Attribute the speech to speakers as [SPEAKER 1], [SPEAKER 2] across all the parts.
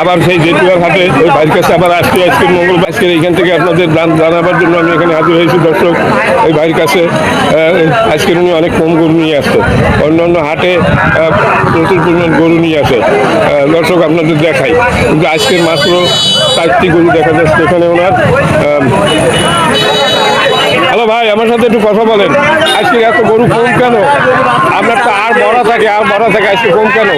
[SPEAKER 1] আবার সেই জেতুয়ার হাটে ওই ভাইয়ের কাছে আবার আজকে আজকের মঙ্গল আজকের এইখান থেকে আপনাদের জান- জানাবার জন্য আমি এখানে হাজির হয়েছি। দর্শক, ওই ভাইয়ের কাছে আজকের উনি অনেক কম গরু নিয়ে আসতো। অন্য অন্য হাটে প্রচুর পরিমাণ গরু নিয়ে আসে। দর্শক, আপনাদের দেখাই। কিন্তু আজকের মাত্র চারটি গরু দেখা যাচ্ছে এখানে ওনার। হ্যালো ভাই, আমার সাথে একটু কথা বলেন। আজকে এত গরু কম কেন? আপনার তো আর বড় থাকে, আর বড় থাকে, আজকে কম কেন?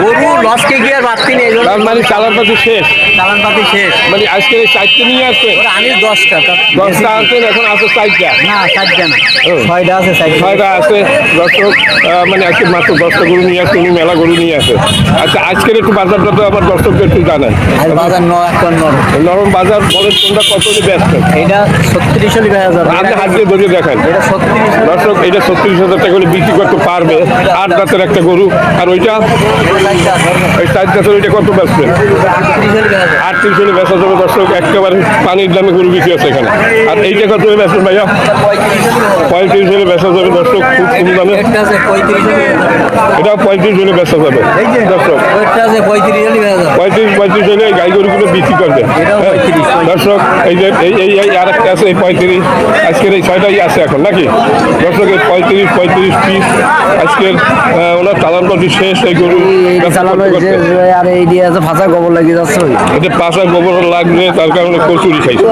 [SPEAKER 2] গরু লসকে গিয়ে রাত্রি নেই
[SPEAKER 1] তার মানে চালান পাতি শেষ?
[SPEAKER 2] চালান পাতি শেষ।
[SPEAKER 1] মানে আজকে এই চারটে নিয়ে আসছে?
[SPEAKER 2] আনি দশটা
[SPEAKER 1] দশটা আনছেন এখন আছে চারটা
[SPEAKER 2] না চারটা না। ছয়টা আছে
[SPEAKER 1] ছয়টা আছে দর্শক মানে আজকে মাত্র দশটা গরু নিয়ে আসছে উনি মেলা গরু নিয়ে আসে আচ্ছা আজকের একটু বাজারটা তো আমার দর্শককে একটু জানান।
[SPEAKER 2] বাজার ন এখন নরম।
[SPEAKER 1] নরম বাজার বলেন কোনটা কত ব্যস্ত
[SPEAKER 2] এটা ছত্রিশ হাজার
[SPEAKER 1] আপনি হাত দিয়ে ধরে দেখেন।
[SPEAKER 2] এটা
[SPEAKER 1] দর্শক এটা ছত্রিশ হাজার টাকা করে বিক্রি করতে পারবে আট দাঁতের একটা গরু। আর ওইটা ওই চার দাঁতের কত বেচবেন আটত্রিশ হলে বেচা যাবে দর্শক একেবারে পানির দামে গরু বিক্রি আছে এখানে আর এইটা কত হলে বেচবেন ভাইয়া পঁয়ত্রিশ হলে বেচা যাবে দর্শক খুব কম দামে এটা পঁয়ত্রিশ হলে বেচা যাবে দর্শক
[SPEAKER 2] পঁয়ত্রিশ
[SPEAKER 1] পঁয়ত্রিশ হলে গাই গরুগুলো বিক্রি করবে
[SPEAKER 2] এটাও
[SPEAKER 1] হ্যাঁ।
[SPEAKER 2] 35,
[SPEAKER 1] দর্শক এই যে এই এই এই আর একটা আছে এই পঁয়ত্রিশ আজকের এই ছয়টাই আছে এখন নাকি দর্শক এই পঁয়ত্রিশ পঁয়ত্রিশ পিস আজকের ওনার পাতি শেষ এই গরু
[SPEAKER 2] আর এই দিয়ে আছে ফাঁসা গোবর লাগিয়ে যাচ্ছে ওই।
[SPEAKER 1] এটা গোবর লাগবে তার কারণে কচুরি খাইছে।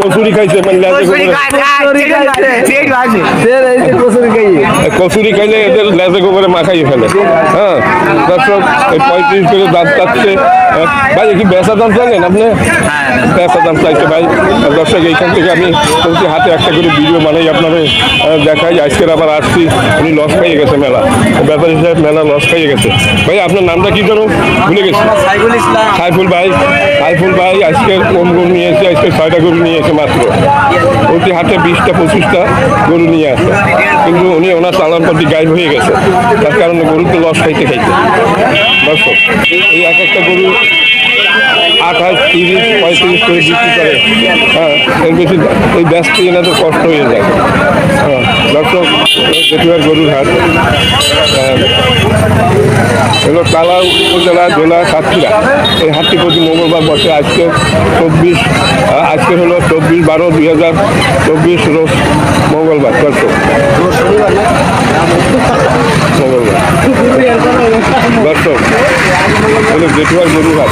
[SPEAKER 1] কচুরি খাইছে লেজে গোবরে কচুরি খাইলে এদের লেজে গোবরে মাখাই ফেলে। হ্যাঁ তারপর পঁয়ত্রিশ করে দাঁত আহ, ভাই কি বেচা দাম চাইলেন আপনি? বেচা দাম। চাইছে ভাই দর্শক এইখান থেকে আমি প্রতি হাতে একটা করে ভিডিও বানাই আপনাদের দেখাই। আজকের আবার আসছি উনি লস খাইয়ে গেছে মেলা। ব্যাপার সাহেব মেলা লস খাইয়ে গেছে। ভাই আপনার নামটা কি জানো ভুলে গেছি।
[SPEAKER 2] সাইফুল
[SPEAKER 1] ভাই সাইফুল ভাই আজকের কম গরু নিয়ে এসে আজকে ছয়টা গরু নিয়ে এসে মাত্র। প্রতি হাতে বিশটা পঁচিশটা গরু নিয়ে আসে। কিন্তু উনি ওনার চালান প্রতি গায়েব হয়ে গেছে। তার কারণে গরু তো লস খাইতে খাইতে। দর্শক এই এক একটা গরু আঠাশ তিরিশ পঁয়ত্রিশ করে বিক্রি করে। হ্যাঁ এর বেশি এই ব্যস্ত এনে তো কষ্ট হয়ে যায়। দর্শক জেঠুয়ার গরুর হাট হলো তালা উপজেলা জেলা সাতক্ষীরা। এই হাটটি প্রতি মঙ্গলবার বসে। আজকে চব্বিশ আজকে হলো চব্বিশ বারো দুই হাজার চব্বিশ রোজ মঙ্গলবার দর্শক। মঙ্গলবার। দর্শক হলো জেঠুয়ার গরুর হাট।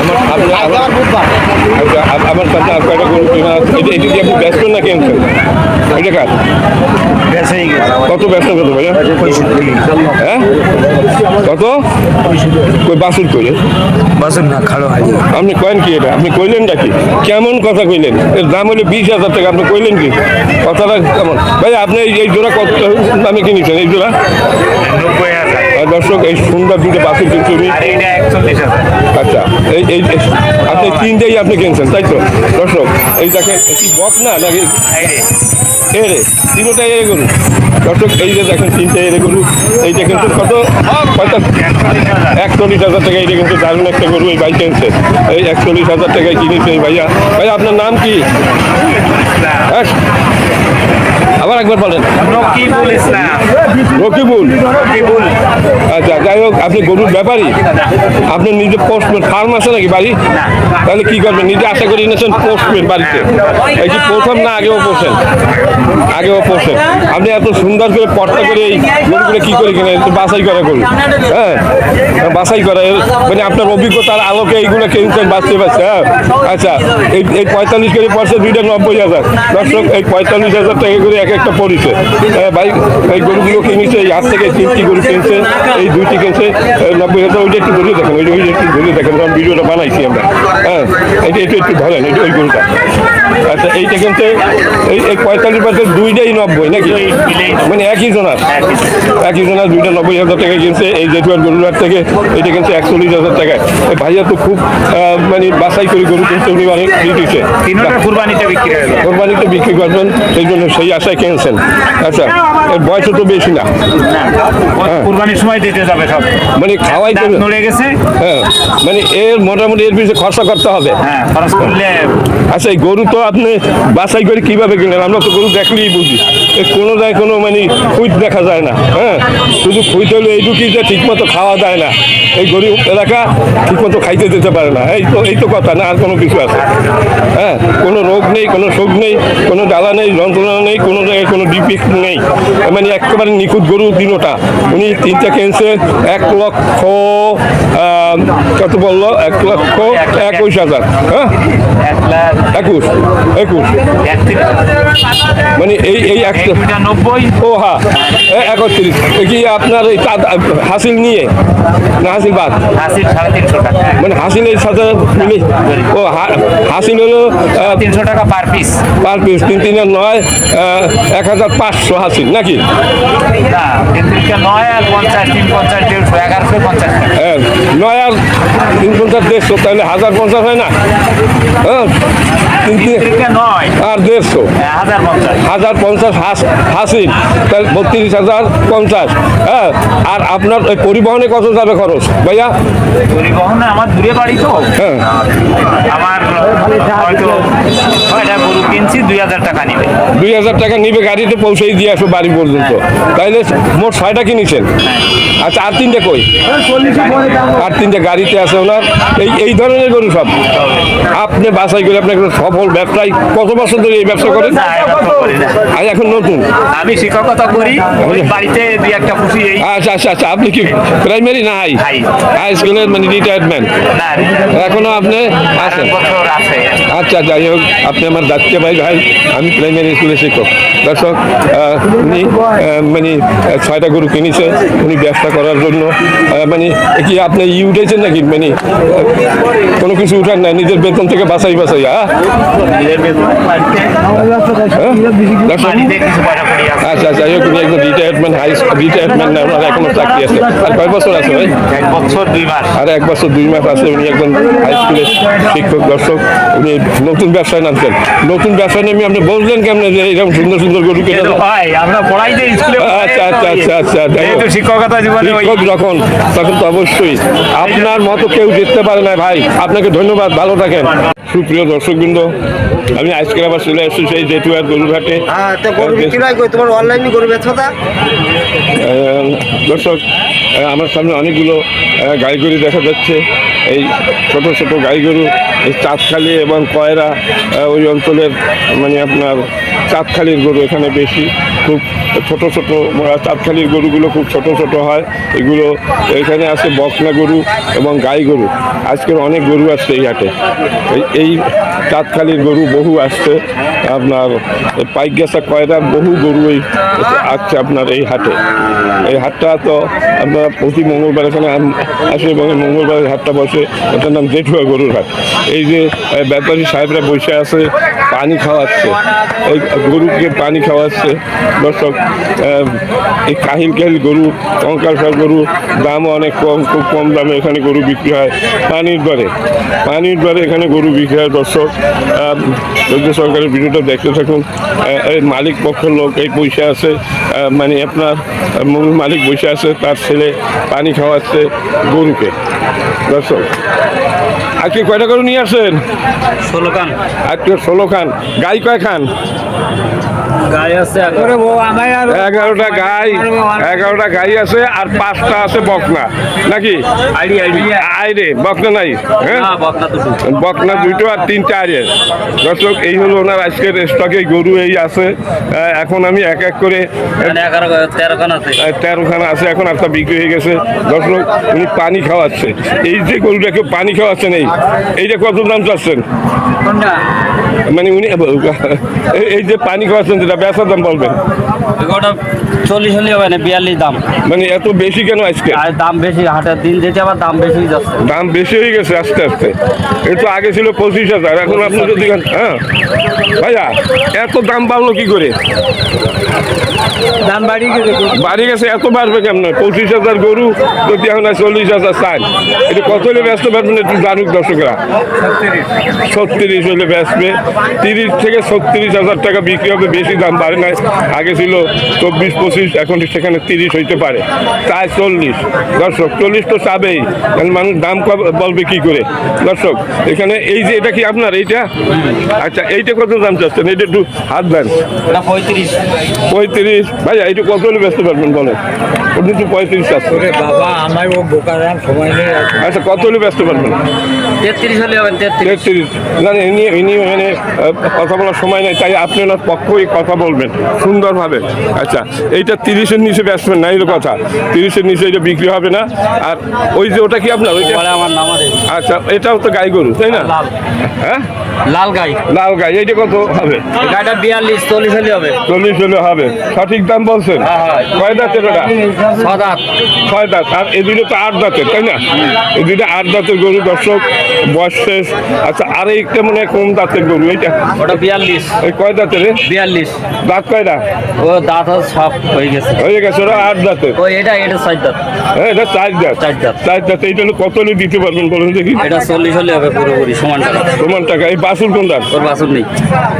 [SPEAKER 1] আমার আমার আচ্ছা, আর কয়টা গরু কেনা এটা এটা কি আপনি ব্যস্ত না কিনছেন এটা কার? কত ব্যস্ত কত ভাইয়া? হ্যাঁ? কত? কই বাসুর করে
[SPEAKER 2] বাসুর না খাড়ো হাজি।
[SPEAKER 1] আপনি কয়েন কি এটা? আপনি কইলেন নাকি কেমন কথা কইলেন? এর দাম হলো বিশ হাজার টাকা আপনি কইলেন কি? কথাটা কেমন? ভাই আপনি এই- জোড়া কত দামে কিনেছেন? এই জোড়া? আর দর্শক এই সুন্দর দুটো বাসুর কিন্তু আচ্ছা এই এই আপনি তিনটেই আপনি কিনছেন তাই তো? দর্শক এই দেখেন কি বক না নাকি? এরে তিনটাই এরে গরু। দর্শক এই যে দেখেন তিনটে এরে গরু। এইটা কিন্তু কত? কত একচল্লিশ হাজার টাকা এইটা কিন্তু দারুণ একটা গরু এই কিনছে। এই একচল্লিশ হাজার টাকায় কিনেছে এই ভাইয়া। ভাইয়া আপনার নাম কি? হ্যাঁ। আবার একবার বলেন।
[SPEAKER 3] রকিবুল ইসলাম।
[SPEAKER 1] রকিবুল? আচ্ছা যাই হোক আপনি গরুর ব্যাপারী। আপনি নিজে পোস্টম্যান ফার্ম আছে নাকি বাড়ি? তাহলে কি করবেন? নিজে আশা করি এনেছেন পোস্টম্যান বাড়িতে। এই কি প্রথম না আগেও পোষেন আগেও পোষেন আপনি এত সুন্দর করে পট্টা করে এই গরুগুলো কি করে কিনে বাছাই করা করুন। হ্যাঁ? বাছাই করা। মানে আপনার অভিজ্ঞতার আলোকে এইগুলো কিনছেন বাঁচতে বাঁচতে হ্যাঁ? আচ্ছা এই এই পঁয়তাল্লিশ করে পড়ছে দুইটা নব্বই হাজার। দর্শক এই পঁয়তাল্লিশ হাজার টাকা করে এক একটা পড়েছে হ্যাঁ ভাই এই গরুগুলো কিনেছে এই আট থেকে তিনটি গরু কিনছে এই দুইটি কিনছে নব্বই হাজার ওইটা একটু ধরে দেখেন ওইটা ওইটা একটু ধরে দেখেন কারণ ভিডিওটা বানাইছি আমরা। হ্যাঁ এটা একটু একটু ধরেন এটা ওই গরুটা। আচ্ছা এইটা কিনছে এই এই পঁয়তাল্লিশ পার্সেন্ট দুইটাই নব্বই নাকি? মানে একই জোনার। একই জোনার দুইটা নব্বই হাজার টাকা কিনছে এই জেঠুয়ার গরুর হাট থেকে এটা কিনছে একচল্লিশ হাজার টাকায়। এই ভাইয়া তো খুব মানে বাছাই করে গরু কিনছে উনি অনেক দিচ্ছে
[SPEAKER 3] কোরবানিতে বিক্রি
[SPEAKER 1] করবেন সেই জন্য সেই আশায় কিনছেন আচ্ছা। এর বয়সও তো বেশি না। হ্যাঁ।
[SPEAKER 3] কুরবানির সময় দিতে যাবে সব।
[SPEAKER 1] মানে খাওয়াই তো
[SPEAKER 3] নড়ে গেছে।
[SPEAKER 1] হ্যাঁ মানে এর মোটামুটি এর পিছনে খরচা করতে হবে।
[SPEAKER 3] হ্যাঁ খরচ করলে
[SPEAKER 1] আচ্ছা এই গরু তো আপনি বাছাই করে কীভাবে কিনলেন? আমরা তো গরু দেখলেই বুঝি। কোনো যায় কোনো মানে খুঁত দেখা যায় না। হ্যাঁ শুধু খুঁত হলে এইটুকুই যে ঠিকমতো খাওয়া যায় না। এই গরিব এলাকা ঠিকমতো খাইতে দিতে পারে না। এই তো এই তো কথা না আর কোনো কিছু আছে। হ্যাঁ কোনো রোগ নেই কোনো শোক নেই কোনো জ্বালা নেই যন্ত্রণা নেই কোনো জায়গায় কোনো ডিফেক্ট নেই। মানে একেবারে নিখুঁত গরু তিনোটা উনি তিনটা কিনছে এক লক্ষ কত বলল? এক লক্ষ একুশ হাজার হ্যাঁ? একুশ একুশ। মানে এই এই
[SPEAKER 3] নব্বই
[SPEAKER 1] ও হ্যাঁ একত্রিশ। কি আপনার এই হাসিল নিয়ে? না হাসিল বাদ? মানে হাসিল এই সাথে মিলে ও হাসিল হলো
[SPEAKER 3] তিনশো টাকা পার পিস
[SPEAKER 1] পার পিস তিন তিনের নয় এক হাজার পাঁচশো হাসিল নাকি?
[SPEAKER 3] না তিনশো নয় আর পঞ্চাশ তিন পঞ্চাশ দেড়শো এগারোশো পঞ্চাশ
[SPEAKER 1] হ্যাঁ, নয় আর তিন পঞ্চাশ দেড়শো তাহলে হাজার পঞ্চাশ হয় না? হ্যাঁ? আর দেড়শো।
[SPEAKER 3] হাজার পঞ্চাশ।
[SPEAKER 1] হাজার পঞ্চাশ হাস হাসিল তাহলে বত্রিশ হাজার পঞ্চাশ হ্যাঁ? আর আপনার ওই পরিবহনে কত যাবে খরচ ভাইয়া?
[SPEAKER 3] পরিবহনে আমার দূরে বাড়ি তো।
[SPEAKER 1] হ্যাঁ।
[SPEAKER 3] আমার হয়তো গরু কিনছি দুই হাজার টাকা নিবে।
[SPEAKER 1] দুই হাজার টাকা নিবে গাড়িতে পৌঁছেই দিয়ে আসো বাড়ি পর্যন্ত। তাইলে মোট ছয়টা কিনেছেন? আচ্ছা আর তিনটে কই? আর তিনটে গাড়িতে আছে ওনার। এই এই ধরনের গরু সব। আপনি বাসাই করে আপনি একটা সফল ব্যবসায়ী কত বছর ধরে এই ব্যবসা করেন? আর এখন নতুন?
[SPEAKER 3] আমি শিক্ষকতা করি বাড়িতে দুই একটা খুশি
[SPEAKER 1] আচ্ছা আচ্ছা আচ্ছা আপনি কি প্রাইমারি না হাই হাই স্কুলের মানে রিটায়ারমেন্ট এখনও আপনি আছেন? আচ্ছা যাই হোক আপনি আমার দায়িত্ব ভাই ভাই আমি প্রাইমারি স্কুলের শিক্ষক। দর্শক উনি মানে ছয়টা গরু কিনেছে উনি ব্যবসা করার জন্য। মানে কি আপনি ই উঠেছেন নাকি? মানে কোনো কিছু উঠান না নিজের বেতন থেকে বাসাই বাসাই হ্যাঁ আচ্ছা উনি একজন রিটায়ারমেন্ট হাই রিটায়ারমেন্ট এখনও চাকরি আছে আর কয় বছর আছে ভাই
[SPEAKER 3] এক বছর দুই মাস
[SPEAKER 1] এক বছর দুই মাস আছে উনি একজন হাই স্কুলের শিক্ষক দর্শক উনি নতুন ব্যবসায় নামছেন নতুন ব্যবসায় নেমে আপনি যে এরকম সুন্দর সুন্দর গরু কেটে
[SPEAKER 3] ভাই আমরা পড়াই স্কুলে
[SPEAKER 1] আচ্ছা, আচ্ছা, আচ্ছা, আচ্ছা।
[SPEAKER 3] যেহেতু শিক্ষকতা জীবনে
[SPEAKER 1] শিক্ষক যখন তখন তো অবশ্যই আপনার মতো কেউ জিততে পারে না ভাই আপনাকে ধন্যবাদ ভালো থাকেন সুপ্রিয় দর্শকবৃন্দ Yeah. আমি আজকে আবার চলে আসছি সেই জেতুয়ার গরুঘাটে
[SPEAKER 2] হ্যাঁ তো গরু বিক্রি হয় তোমার অনলাইনে গরু
[SPEAKER 1] দর্শক আমার সামনে অনেকগুলো গাই গরু দেখা যাচ্ছে। এই ছোট ছোট গাই গরু এই চাঁদখালি এবং কয়রা ওই অঞ্চলের মানে আপনার চাঁদখালির গরু এখানে বেশি। খুব ছোট ছোট চাঁদখালির গরুগুলো খুব ছোট ছোট হয়। এগুলো এখানে আছে বকনা গরু এবং গাই গরু। আজকের অনেক গরু আসছে এই হাটে। এই- এই চাঁদখালির গরু বহু আসছে। আপনার পাইক গেছা কয়রার বহু গরু এই আসছে আপনার এই হাটে। এই হাটটা তো আপনার প্রতি মঙ্গলবার এখানে আসে এবং মঙ্গলবার হাটটা বসে। এটার নাম জেঠুয়া গরুর হাট। এই যে ব্যাপারী সাহেবরা বসে আছে পানি খাওয়াচ্ছে। এই গরুকে পানি খাওয়াচ্ছে। দর্শক এই কাহিল কাহিল গরু কঙ্কালসার গরু দামও অনেক কম, খুব কম দামে এখানে গরু বিক্রি হয়। পানির দরে পানির দরে এখানে গরু বিক্রি হয়। দর্শক রাজ্য সরকারের ভিডিওটা দেখতে থাকুন। এই মালিক পক্ষের লোক এই পয়সা আছে। মানে আপনার মূল মালিক বসে আছে, তার ছেলে পানি খাওয়াচ্ছে গরুকে। দর্শক আজকে কয়টা করে নিয়ে আসেন
[SPEAKER 3] ষোলো খান।
[SPEAKER 1] আজকে ষোলো খান। গাই কয় খান?
[SPEAKER 3] গায়ে আছে
[SPEAKER 1] এগারোটা গাই এগারোটা গাই আছে আর পাঁচটা আছে বকনা। নাকি? আইরে বকনা নাই হ্যাঁ?
[SPEAKER 3] বকনা দুটো।
[SPEAKER 1] আর তিনটা আরে দর্শক এই হলো ওনার আজকের স্টকে গরু এই আছে। এখন আমি এক এক করে
[SPEAKER 3] মানে
[SPEAKER 1] তেরোখানা আছে। এখন একটা বিক্রি হয়ে গেছে। দর্শক উনি পানি খাওয়াচ্ছে। এই যে গরুটা গরুটাকে পানি খাওয়াচ্ছেন এই এইটা কত দাম চাচ্ছেন? মানে উনি এই- এই যে পানি খাওয়াচ্ছেন যেটা বেচার দাম বলবেন?
[SPEAKER 2] ওটা চল্লিশ হলে হবে না বিয়াল্লিশ দাম।
[SPEAKER 1] মানে এত বেশি কেন আজকে?
[SPEAKER 2] আর দাম বেশি হাটের দিন যেতে আবার দাম বেশি যাচ্ছে।
[SPEAKER 1] দাম বেশি হয়ে গেছে আস্তে আস্তে। এই তো আগে ছিল পঁচিশ হাজার এখন আপনি যদি হ্যাঁ। ভাইয়া এত দাম বাড়লো কি করে?
[SPEAKER 2] দাম বাড়ি গেছে
[SPEAKER 1] বাড়ি গেছে এত বাড়বে কেমন? পঁচিশ হাজার গরু যদি এখন চল্লিশ হাজার চান এটা কত হলে ব্যস্ত পারবেন একটু জানুক দর্শকরা? ছত্রিশ হলে বেচবে। তিরিশ থেকে ছত্রিশ হাজার টাকা বিক্রি হবে বেশি দাম বাড়ে নাই। আগে ছিল চব্বিশ পঁচিশ এখন সেখানে তিরিশ হইতে পারে। তাই চল্লিশ। দর্শক চল্লিশ তো চাবেই। কারণ মানুষ দাম কব- বলবে কি করে? দর্শক এখানে এই যে এটা কি আপনার? এইটা? আচ্ছা এইটা কত দাম চাচ্ছেন? এটা একটু হাত দেন।
[SPEAKER 3] এটা পঁয়ত্রিশ
[SPEAKER 1] পঁয়ত্রিশ। ভাই এইটা কত হলে ব্যস্ত পারবেন বলেন? ওটা তো পঁয়ত্রিশ চাচ্ছে
[SPEAKER 2] বাবা আমার ও বোকারাম সময় নেই।
[SPEAKER 1] আচ্ছা কত হলে ব্যস্ত পারবেন
[SPEAKER 3] তেত্রিশ হলে তেত্রিশ।
[SPEAKER 1] না না, ইনি ইনি আহ, কথা বলার সময় নেই তাই আপনি ওনার পক্ষই কথা বলবেন সুন্দরভাবে। আচ্ছা এইটা তিরিশের নিচে বেচবেন না এই কথা। তিরিশের নিচে এটা বিক্রি হবে না। আর ওই যে ওটা কি আপনার?
[SPEAKER 3] আমার নাম
[SPEAKER 1] আচ্ছা এটাও তো গাই গরু তাই না? হ্যাঁ?
[SPEAKER 3] লাল গাই।
[SPEAKER 1] লাল গাই এইটা কত হবে?
[SPEAKER 3] গাড়িটা বিয়াল্লিশ চল্লিশ হলে হবে।
[SPEAKER 1] চল্লিশ হলে হবে। সঠিক দাম বলছেন?
[SPEAKER 3] হ্যাঁ, হ্যাঁ।
[SPEAKER 1] কয় দাঁতের ওটা? ছয় দাঁত। আর এই দুটো তো আট দাঁতের তাই না? এই দুটো আট দাঁতের গরু দর্শক বয়স শেষ। আচ্ছা আর একটা মনে হয় কম দাঁতের গরু এইটা?
[SPEAKER 3] ওটা বিয়াল্লিশ।
[SPEAKER 1] এই কয় দাঁতের
[SPEAKER 3] বিয়াল্লিশ।
[SPEAKER 1] দাঁত কয়টা?
[SPEAKER 3] ও দাঁত সব হয়ে গেছে।
[SPEAKER 1] হয়ে গেছে ওরা আট দাঁতের।
[SPEAKER 3] ও এটা এটা ছয় দাঁত।
[SPEAKER 1] হ্যাঁ এটা চার দাঁত।
[SPEAKER 3] চার দাঁত।
[SPEAKER 1] চার দাঁত এইটা কত হলে দিতে পারবেন বলুন দেখি?
[SPEAKER 3] এটা চল্লিশ হলে হবে পুরোপুরি সমান টাকা।
[SPEAKER 1] তোমার টাকা। এই বাসুর কোন দাঁত
[SPEAKER 3] ওর বাসুর নেই।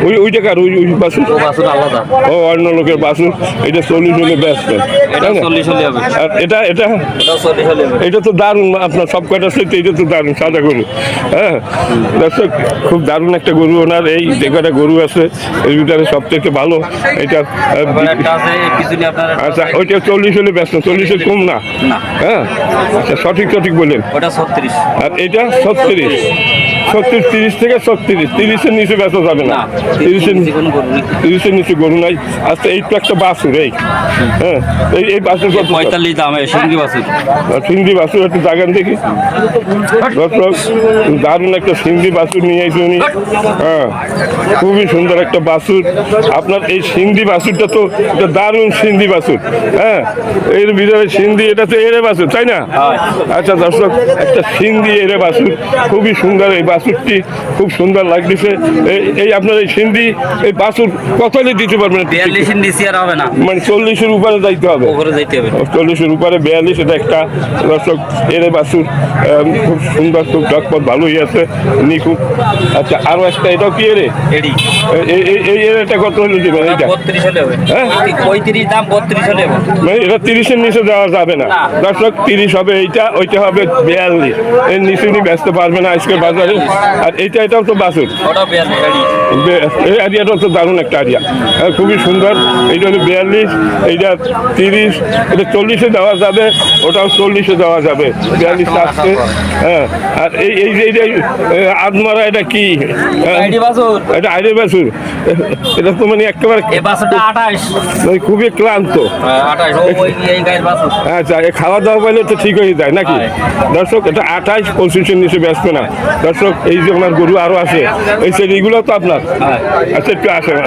[SPEAKER 1] ওই ওই টাকার ওই ওই বাসুর?
[SPEAKER 3] ও বাসুর আলাদা।
[SPEAKER 1] ও অন্য লোকের বাসুর এটা চল্লিশ হলে ব্যস্ত
[SPEAKER 3] এটা চল্লিশ হলে হবে।
[SPEAKER 1] আর এটা এটা?
[SPEAKER 3] এটা
[SPEAKER 1] তো দারুণ আপনার সব কয়টা সাথে এটা তো দারুণ সাদা গরু। হ্যাঁ? দর্শক খুব দারুণ একটা গরু ওনার এই যে কয়টা গরু আছে এর ভিতরে সব থেকে ভালো এটা আচ্ছা ওইটা চল্লিশ হলে ব্যস্ত চল্লিশের কম না?
[SPEAKER 3] না।
[SPEAKER 1] হ্যাঁ? আচ্ছা সঠিক সঠিক বললেন আর এটা ছত্রিশ? ছত্রিশ তিরিশ থেকে ছত্রিশ। তিরিশের নিচে ব্যস্ত যাবে না। তিরিশের তিরিশের নিচে গরু নাই। আচ্ছা এই তো একটা বাসুর এই। হ্যাঁ এই এই বাসুর কত?
[SPEAKER 3] পঁয়তাল্লিশ দামে সঙ্গী বাসুর
[SPEAKER 1] সিন্ধি বাসুর একটু জাগান দেখি। দর্শক দারুণ একটা সিন্ধি বাসুর নিয়ে এসে উনি। হ্যাঁ খুবই সুন্দর একটা বাসুর আপনার এই সিন্ধি বাসুরটা তো একটা দারুণ সিন্ধি বাসুর হ্যাঁ এর ভিতরে সিন্ধি এটা তো এরে বাসুর তাই না? আচ্ছা দর্শক একটা সিন্ধি এরে বাসুর খুবই সুন্দর এই বাসুরটি খুব সুন্দর লাগতেছে। এই- এই আপনার এই সিন্ধি এই বাসুর কত দিতে পারবেন একটু?
[SPEAKER 3] বিয়াল্লিশের আর হবে না।
[SPEAKER 1] মানে চল্লিশের উপরে যাইতে হবে।
[SPEAKER 3] ওপরে যাইতে হবে।
[SPEAKER 1] চল্লিশের উপরে বিয়াল্লিশ এটা একটা দর্শক এরে বাসুর খুব সুন্দর খুব জগপথ ভালোই আছে নিখুঁত। আচ্ছা আরও একটা এটাও কি এরে? এই কত হলে দেবেন? এইটা?
[SPEAKER 3] বত্রিশ হলে হবে।
[SPEAKER 1] হ্যাঁ?
[SPEAKER 3] পঁয়ত্রিশ দাম বত্রিশ হলে
[SPEAKER 1] মানে এটা তিরিশের নিচে দেওয়া যাবে না।
[SPEAKER 3] না।
[SPEAKER 1] দর্শক তিরিশ হবে এইটা ওইটা হবে বিয়াল্লিশ। এর নিচে উনি ব্যস্ত পারবে না আজকে বাজারে। আর এইটা এটাও তো বাসুর। এই আরিয়াটা তো দারুণ একটা আরিয়া। হ্যাঁ, খুবই সুন্দর। এইটা হলো বিয়াল্লিশ এইটা তিরিশ এটা চল্লিশে দেওয়া যাবে ওটাও চল্লিশে দেওয়া যাবে। বিয়াল্লিশ আসছে। হ্যাঁ আর এই এই যে এই যে এ, আদমারা এটা কি? হ্যাঁ, এটা আইরে বাসুর। এটা তো মানে একেবারে
[SPEAKER 3] আঠাশ।
[SPEAKER 1] মানে খুবই ক্লান্ত।
[SPEAKER 3] আঠাশ। বাসুর।
[SPEAKER 1] আচ্ছা খাওয়া দাওয়া পাইলে তো ঠিক হয়ে যায় নাকি? দর্শক এটা আঠাইশ পঁচিশের নিচে ব্যস্ত না। দর্শক এই যে আপনার গরু আরও আছে এই সেগুলো তো আপনার। আচ্ছা একটু আসে